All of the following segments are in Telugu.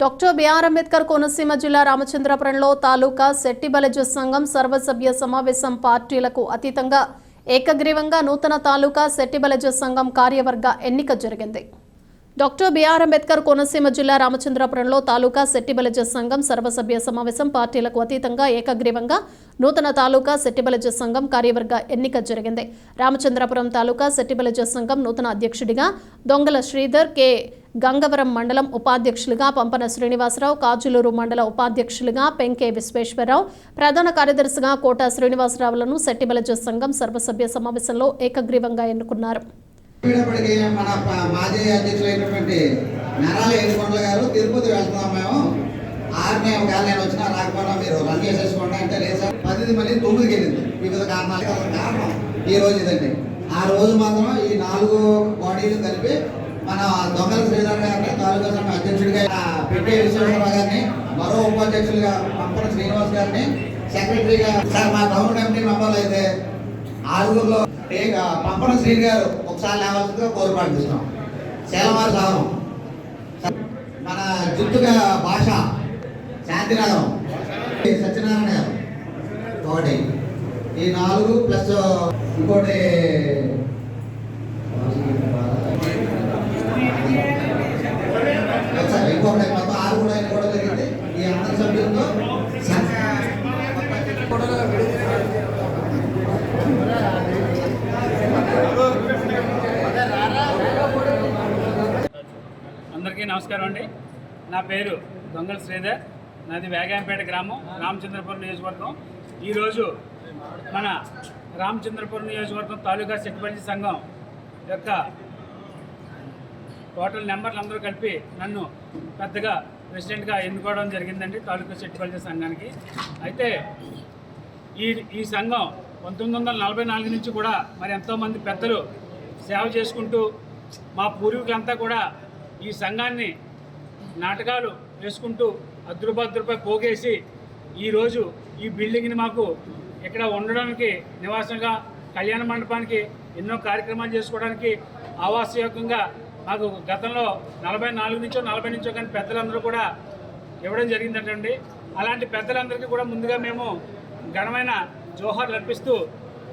డాక్టర్ బిఆర్ అంబేద్కర్ కోనసీమ జిల్లా రామచంద్రపురంలో తాలూకా శెట్టిబలజ సంఘం సర్వసభ్య సమావేశం పార్టీలకు అతీతంగా ఏకగ్రీవంగా నూతన తాలూకా శెట్టిబలజ సంఘం కార్యవర్గ ఎన్నిక జరిగింది. డాక్టర్ బిఆర్ అంబేద్కర్ కోనసీమ జిల్లా రామచంద్రపురంలో తాలూకా శెట్టిబలజ సంఘం సర్వసభ్య సమావేశం పార్టీలకు అతీతంగా ఏకగ్రీవంగా నూతన తాలూకా శెట్టిబలజ సంఘం కార్యవర్గ ఎన్నిక జరిగింది. రామచంద్రపురం తాలూకా శెట్టిబలజ సంఘం నూతన అధ్యక్షుడిగా దొంగల శ్రీధర్ కె. గంగవరం మండలం ఉపాధ్యక్షులుగా పంపన శ్రీనివాసరావు కాజులూరు మండల ఉపాధ్యక్షులుగా పెంకే విశ్వేశ్వరరావు ప్రధాన కార్యదర్శిగా కోట శ్రీనివాసరావులను శెట్టిబలజ సంఘం సర్వసభ్య సమావేశంలో ఏకగ్రీవంగా ఎన్నుకున్నారు. తిరుపతి మేము. ఆరునే ఒకవేళ నేను వచ్చినా మీరు రన్ చేసేసుకోండి అంటే లేదు సార్. పదిది మళ్ళీ తొమ్మిదికి వెళ్ళింది. వివిధ కారణాలు కారణం ఈ రోజు ఇదండి. ఆ రోజు మాత్రం ఈ నాలుగు బాడీలు కలిపి మన దొంగల శ్రీధర్ గారిని తాలూకా సంఘ అధ్యక్షుడిగా ఆ, పెట్టే విశ్వేశ్వరరావు గారిని మరో ఉపాధ్యక్షులుగా పంపన శ్రీనివాస్ గారిని సెక్రటరీగా సార్ మా గవర్నమెంట్ కమిటీ మెంబర్లు అయితే ఆరుగురులో ఏ- పంపన శ్రీ గారు ఒకసారి లేవాల్సిందిగా కోరిపాటిస్తున్నాం శేలమారి సాగరం. మన జుట్టుగా భాష శాంతినగరం. సత్యనారాయణ గారు. ఒకటి. ఈ నాలుగు ప్లస్ ఇంకోటి ఒకసారి ఇంకొకటి మొత్తం ఆరు కూడా ఆయన కూడా జరిగింది ఈ అందరి సభ్యులతో స- అందరికీ నమస్కారం అండి. నా పేరు దొంగల శ్రీధర్. నాది వేగాంపేట గ్రామం రామచంద్రపురం నియోజకవర్గం. ఈరోజు మన రామచంద్రపురం నియోజకవర్గం తాలూకా సెట్టిపల్లి సంఘం యొక్క టోటల్ నెంబర్లు అందరూ కలిపి నన్ను పెద్దగా ప్రెసిడెంట్గా ఎన్నుకోవడం జరిగిందండి తాలూకా సెట్టిపల్లి సంఘానికి. అయితే ఈ ఈ సంఘం పంతొమ్మిది వందల నలభై నాలుగు నుంచి కూడా మరి ఎంతోమంది పెద్దలు సేవ చేసుకుంటూ మా పూర్వీకులంతా కూడా ఈ సంఘాన్ని నాటకాలు వేసుకుంటూ అద్రుపద్రుపై పోగేసి ఈరోజు ఈ బిల్డింగ్ని మాకు ఇక్కడ ఉండడానికి నివాసంగా కళ్యాణ మండపానికి ఎన్నో కార్యక్రమాలు చేసుకోవడానికి ఆవాసయోగ్యంగా మాకు గతంలో నలభై నాలుగు నుంచో నలభై నుంచో కానీ పెద్దలందరూ కూడా ఇవ్వడం జరిగిందంటండి. అలాంటి పెద్దలందరికీ కూడా ముందుగా మేము ఘనమైన జోహార్లు అర్పిస్తూ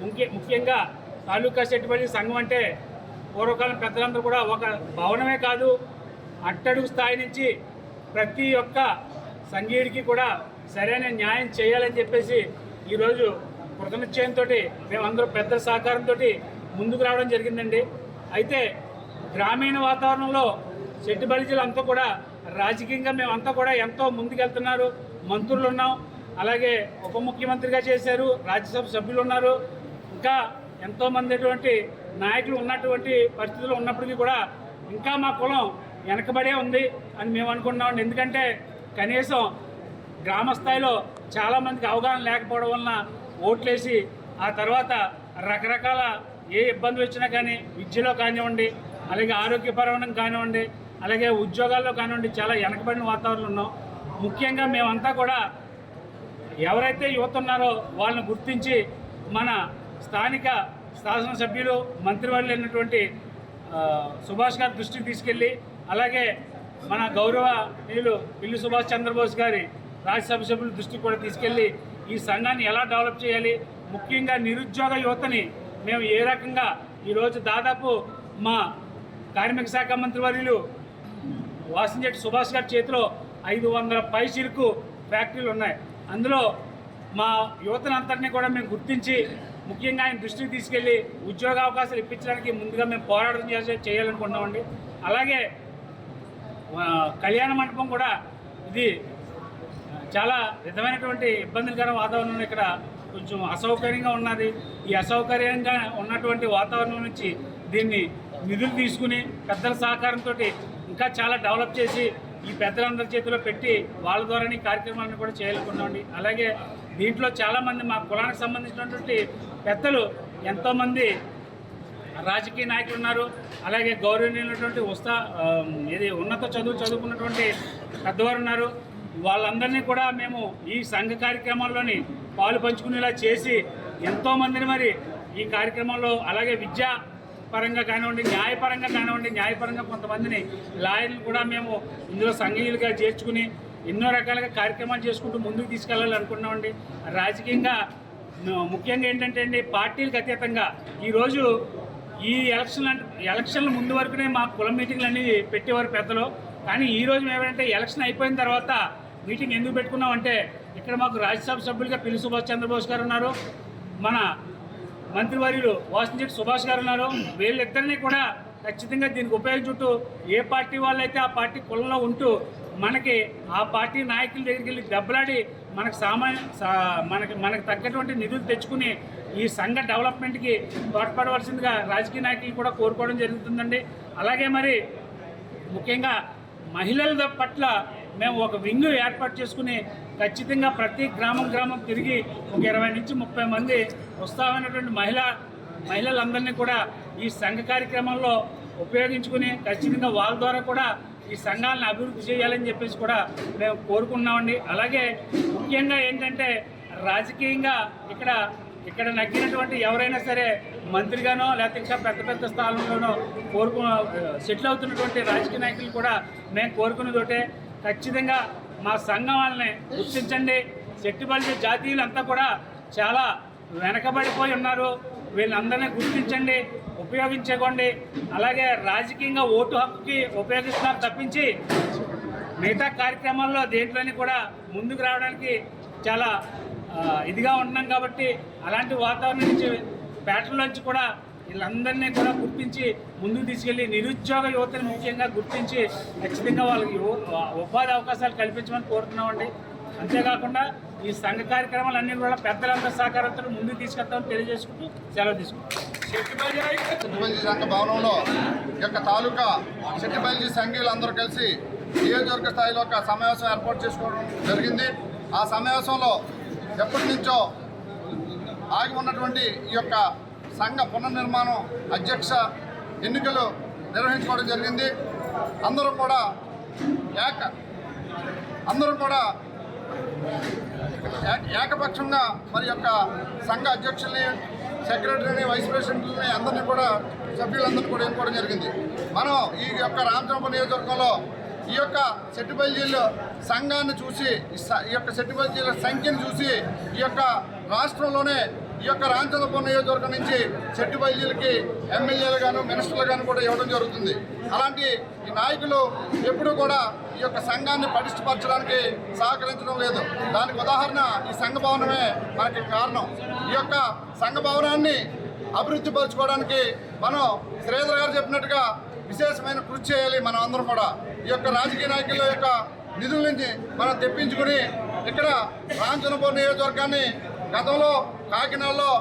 ముఖ్య ముఖ్యంగా తాలూకా సెట్టుబడి సంఘం అంటే పూర్వకాలం పెద్దలందరూ కూడా ఒక భవనమే కాదు అట్టడుగు స్థాయి నుంచి ప్రతి ఒక్క సంఘీయుడికి కూడా సరైన న్యాయం చేయాలని చెప్పేసి ఈరోజు కృతనిశ్చయంతో మేమందరూ పెద్ద సహకారంతో ముందుకు రావడం జరిగిందండి. అయితే గ్రామీణ వాతావరణంలో చెట్టు బలిజలు అంతా కూడా రాజకీయంగా మేమంతా కూడా ఎంతో ముందుకెళ్తున్నారు. మంత్రులు ఉన్నాం. అలాగే ఉప ముఖ్యమంత్రిగా చేశారు. రాజ్యసభ సభ్యులు ఉన్నారు. ఇంకా ఎంతోమంది అటువంటి నాయకులు ఉన్నటువంటి పరిస్థితులు ఉన్నప్పటికీ కూడా ఇంకా మా కులం వెనకబడే ఉంది అని మేము అనుకుంటున్నాం ఎందుకంటే కనీసం గ్రామ స్థాయిలో చాలామందికి అవగాహన లేకపోవడం వలన ఓట్లేసి ఆ తర్వాత రకరకాల ఏ ఇబ్బందులు వచ్చినా కానీ విద్యలో కానివ్వండి అలాగే ఆరోగ్యపరమైన కానివ్వండి అలాగే ఉద్యోగాల్లో కానివ్వండి చాలా వెనకబడిన వాతావరణం ఉన్నాం. ముఖ్యంగా మేమంతా కూడా ఎవరైతే యువత ఉన్నారో వాళ్ళని గుర్తించి మన స్థానిక శాసనసభ్యులు మంత్రివర్యులు అయినటువంటి సుభాష్ గారి దృష్టికి తీసుకెళ్ళి అలాగే మన గౌరవ నీళ్ళు పిల్లి సుభాష్ చంద్రబోస్ గారి రాజ్యసభ సభ్యుల దృష్టికి కూడా తీసుకెళ్ళి ఈ సంఘాన్ని ఎలా డెవలప్ చేయాలి? ముఖ్యంగా నిరుద్యోగ యువతని మేము ఏ రకంగా ఈరోజు దాదాపు మా కార్మిక శాఖ మంత్రి వర్యులు వాసంజెట్టి సుభాష్ గారి చేతిలో ఐదు వందల పై చిరుకు ఫ్యాక్టరీలు ఉన్నాయి. అందులో మా యువతనంతటినీ కూడా మేము గుర్తించి ముఖ్యంగా ఆయన దృష్టికి తీసుకెళ్ళి ఉద్యోగ అవకాశాలు ఇప్పించడానికి ముందుగా మేము పోరాటం చేసే చేయాలనుకుంటున్నామండి. అలాగే కళ్యాణ మండపం కూడా ఇది చాలా విధమైనటువంటి ఇబ్బందికర వాతావరణం ఇక్కడ. కొంచెం అసౌకర్యంగా ఉన్నది. ఈ అసౌకర్యంగా ఉన్నటువంటి వాతావరణం నుంచి దీన్ని నిధులు తీసుకుని పెద్దల సహకారంతో ఇంకా చాలా డెవలప్ చేసి ఈ పెద్దలందరి చేతిలో పెట్టి వాళ్ళ ద్వారానే ఈ కార్యక్రమాలను కూడా చేయాలనుకున్నామండి. అలాగే దీంట్లో చాలామంది మా కులానికి సంబంధించినటువంటి పెద్దలు ఎంతోమంది రాజకీయ నాయకులు ఉన్నారు. అలాగే గౌరవనీయులైనటువంటి ఉస్తా ఇది ఉన్నత చదువు చదువుకున్నటువంటి పెద్దవారు ఉన్నారు. వాళ్ళందరినీ కూడా మేము ఈ సంఘ కార్యక్రమాల్లోని పాలు పంచుకునేలా చేసి ఎంతోమందిని మరి ఈ కార్యక్రమంలో అలాగే విద్యా పరంగా కానివ్వండి న్యాయపరంగా కానివ్వండి న్యాయపరంగా కొంతమందిని లాయర్లు కూడా మేము ఇందులో సంఘీయులుగా చేర్చుకుని ఎన్నో రకాలుగా కార్యక్రమాలు చేసుకుంటూ ముందుకు తీసుకెళ్ళాలి అనుకున్నామండి. రాజకీయంగా ముఖ్యంగా ఏంటంటే అండి పార్టీలకు అతీతంగా ఈరోజు ఈ ఎలక్షన్ ఎలక్షన్ల ముందు వరకునే మా కుల మీటింగ్లు అన్నీ పెట్టేవారు పెద్దలు. కానీ ఈ రోజు ఏమంటే ఎలక్షన్ అయిపోయిన తర్వాత మీటింగ్ ఎందుకు పెట్టుకున్నాం అంటే ఇక్కడ మాకు రాజ్యసభ సభ్యులుగా పిల్లి సుభాష్ చంద్రబోస్ గారు ఉన్నారు. మన మంత్రివర్యులు వాసంశెట్టి సుభాష్ గారు ఉన్నారు. వీళ్ళిద్దరినీ కూడా ఖచ్చితంగా దీనికి ఉపయోగించుంటూ ఏ పార్టీ వాళ్ళైతే ఆ పార్టీ కులంలో ఉంటూ మనకి ఆ పార్టీ నాయకుల దగ్గరికి వెళ్ళి దెబ్బలాడి మనకు సామాన్య మనకి మనకు తగ్గటువంటి నిధులు తెచ్చుకుని ఈ సంఘ డెవలప్మెంట్కి తోడ్పడవలసిందిగా రాజకీయ నాయకులు కూడా కోరుకోవడం జరుగుతుందండి. అలాగే మరి ముఖ్యంగా మహిళల పట్ల మేము ఒక వింగ్ ఏర్పాటు చేసుకుని ఖచ్చితంగా ప్రతి గ్రామం గ్రామం తిరిగి ఒక ఇరవై నుంచి ముప్పై మంది ఉత్సాహమైనటువంటి మహిళ మహిళలందరినీ కూడా ఈ సంఘ కార్యక్రమంలో ఉపయోగించుకుని ఖచ్చితంగా వాళ్ళ ద్వారా కూడా ఈ సంఘాలను అభివృద్ధి చేయాలని చెప్పేసి కూడా మేము కోరుకున్నామండి అలాగే ముఖ్యంగా ఏంటంటే రాజకీయంగా ఇక్కడ ఇక్కడ నగ్గినటువంటి ఎవరైనా సరే మంత్రిగానో లేకపోతే ఇంకా పెద్ద పెద్ద స్థానంలోనో కోరుకు సెటిల్ అవుతున్నటువంటి రాజకీయ నాయకులు కూడా మేము కోరుకునేది ఒకటే. ఖచ్చితంగా మా సంఘం వాళ్ళని గుర్తించండి. శెట్టిబల్లి జాతీయులంతా కూడా చాలా వెనకబడిపోయి ఉన్నారు. వీళ్ళందరినీ గుర్తించండి ఉపయోగించుకోండి. అలాగే రాజకీయంగా ఓటు హక్కుకి ఉపయోగిస్తున్నారు తప్పించి మిగతా కార్యక్రమాల్లో దేంట్లోని కూడా ముందుకు రావడానికి చాలా ఇదిగా ఉంటున్నాం కాబట్టి అలాంటి వాతావరణం నుంచి పేటల్లోంచి కూడా వీళ్ళందరినీ కూడా గుర్తించి ముందుకు తీసుకెళ్ళి నిరుద్యోగ యువతని ముఖ్యంగా గుర్తించి ఖచ్చితంగా వాళ్ళకి ఉపాధి అవకాశాలు కల్పించమని కోరుతున్నామండి. అంతేకాకుండా ఈ సంఘ కార్యక్రమాలు అన్ని కూడా పెద్దలందరి సహకారంతో ముందుకు తీసుకెళ్తామని తెలియజేసుకుంటూ సెలవు తీసుకుంటాం శెట్టిపల్లి సంఘ భవనంలో యొక్క తాలూకా శెట్టిపల్లి సంఘీయులందరూ కలిసి నియోజకవర్గ స్థాయిలో ఒక సమావేశం ఏర్పాటు చేసుకోవడం జరిగింది. ఆ సమావేశంలో ఎప్పటి నుంచో ఆగి ఉన్నటువంటి ఈ యొక్క సంఘ పునర్నిర్మాణం అధ్యక్ష ఎన్నికలు నిర్వహించుకోవడం జరిగింది. అందరూ కూడా ఏక అందరూ కూడా ఏకపక్షంగా మరి యొక్క సంఘ అధ్యక్షుల్ని సెక్రటరీని వైస్ ప్రెసిడెంట్ని అందరినీ కూడా సభ్యులందరినీ కూడా ఎన్నుకోవడం జరిగింది. మనం ఈ యొక్క రామచంప నియోజకవర్గంలో ఈ యొక్క సెట్టిపల్లిలో సంఘాన్ని చూసి ఈ యొక్క ఈ యొక్క సెట్టిపల్లిల సంఖ్యను చూసి ఈ యొక్క రాష్ట్రంలోనే ఈ యొక్క రామచంద్రపురం నియోజకవర్గం నుంచి చెట్టు సెట్టిపల్లిలకి ఎమ్మెల్యేలు గాను మినిస్టర్లు గాను కూడా ఇవ్వడం జరుగుతుంది. అలాంటి ఈ నాయకులు ఎప్పుడూ కూడా ఈ యొక్క సంఘాన్ని పటిష్టపరచడానికి సహకరించడం లేదు. దానికి ఉదాహరణ ఈ సంఘ భవనమే మనకి కారణం. ఈ యొక్క సంఘ భవనాన్ని అభివృద్ధి పరచుకోవడానికి మనం శ్రీధర్ గారు చెప్పినట్టుగా విశేషమైన కృషి చేయాలి మనం అందరం కూడా. ఈ యొక్క రాజకీయ నాయకుల యొక్క నిధుల నుంచి మనం తెప్పించుకుని ఇక్కడ రాంచనపూర్ నియోజకవర్గాన్ని గతంలో కాకినాడలో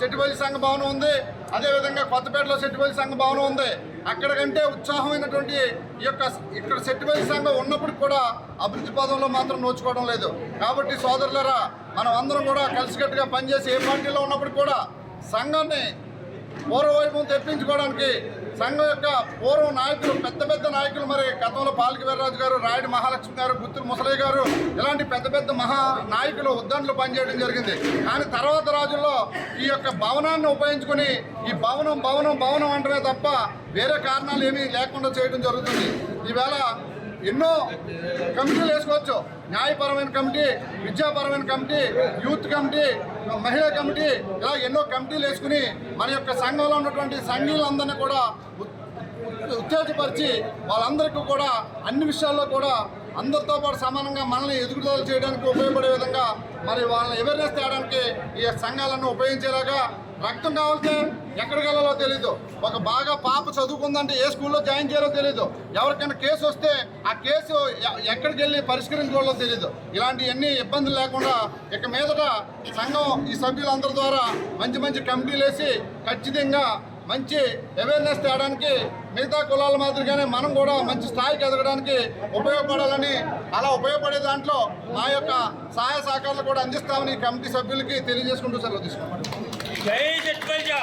సెట్టిపల్లి సంఘ భవనం ఉంది. అదేవిధంగా కొత్తపేటలో సెట్టిపల్లి సంఘ భవనం ఉంది. అక్కడ కంటే ఉత్సాహమైనటువంటి ఈ యొక్క ఇక్కడ సెట్టిపల్లి సంఘం ఉన్నప్పటికి కూడా అభివృద్ధి పదంలో మాత్రం నోచుకోవడం లేదు. కాబట్టి సోదరులరా మనం అందరం కూడా కలిసికట్టుగా పనిచేసి ఏ పార్టీలో ఉన్నప్పుడు కూడా సంఘాన్ని పూర్వవైపు తెప్పించుకోవడానికి సంఘం యొక్క పూర్వ నాయకులు పెద్ద పెద్ద నాయకులు మరి గతంలో పాలకి వీర్రాజు గారు రాయుడు మహాలక్ష్మి గారు గుత్తులు ముసలయ్య గారు ఇలాంటి పెద్ద పెద్ద మహా నాయకులు ఉద్దండలు పనిచేయడం జరిగింది. కానీ తర్వాత రోజుల్లో ఈ యొక్క భవనాన్ని ఉపయోగించుకొని ఈ భవనం భవనం భవనం అంటమే తప్ప వేరే కారణాలు ఏమీ లేకుండా చేయడం జరుగుతుంది. ఈవేళ ఎన్నో కమిటీలు వేసుకోవచ్చు. న్యాయపరమైన కమిటీ విద్యాపరమైన కమిటీ యూత్ కమిటీ మహిళా కమిటీ ఇలా ఎన్నో కమిటీలు వేసుకుని మన యొక్క సంఘంలో ఉన్నటువంటి సంఘీయులందరినీ కూడా ఉత్- ఉత్తేజపరిచి వాళ్ళందరికీ కూడా అన్ని విషయాల్లో కూడా అందరితో పాటు సమానంగా మనల్ని ఎదుగుదల చేయడానికి ఉపయోగపడే విధంగా మరి వాళ్ళని అవేర్నెస్ తేయడానికి ఈ సంఘాలను ఉపయోగించేలాగా రక్తం కావాలంటే ఎక్కడికి వెళ్ళాలో తెలీదు. ఒక బాగా పాప చదువుకుందంటే ఏ స్కూల్లో జాయిన్ చేయాలో తెలీదు. ఎవరికైనా కేసు వస్తే ఆ కేసు ఎక్కడికి వెళ్ళి పరిష్కరించుకోవాలో తెలీదు. ఇలాంటివన్నీ ఇబ్బందులు లేకుండా ఇక మీదట సంఘం ఈ సభ్యులందరి ద్వారా మంచి మంచి కమిటీలు వేసి ఖచ్చితంగా మంచి అవేర్నెస్ తేయడానికి మిగతా కులాల మాదిరిగానే మనం కూడా మంచి స్థాయికి ఎదగడానికి ఉపయోగపడాలని అలా ఉపయోగపడే దాంట్లో మా యొక్క సహాయ సహకారాలు కూడా అందిస్తామని ఈ కమిటీ సభ్యులకి తెలియజేసుకుంటూ సెలవు తీసుకున్నాం జై జట్వల్జా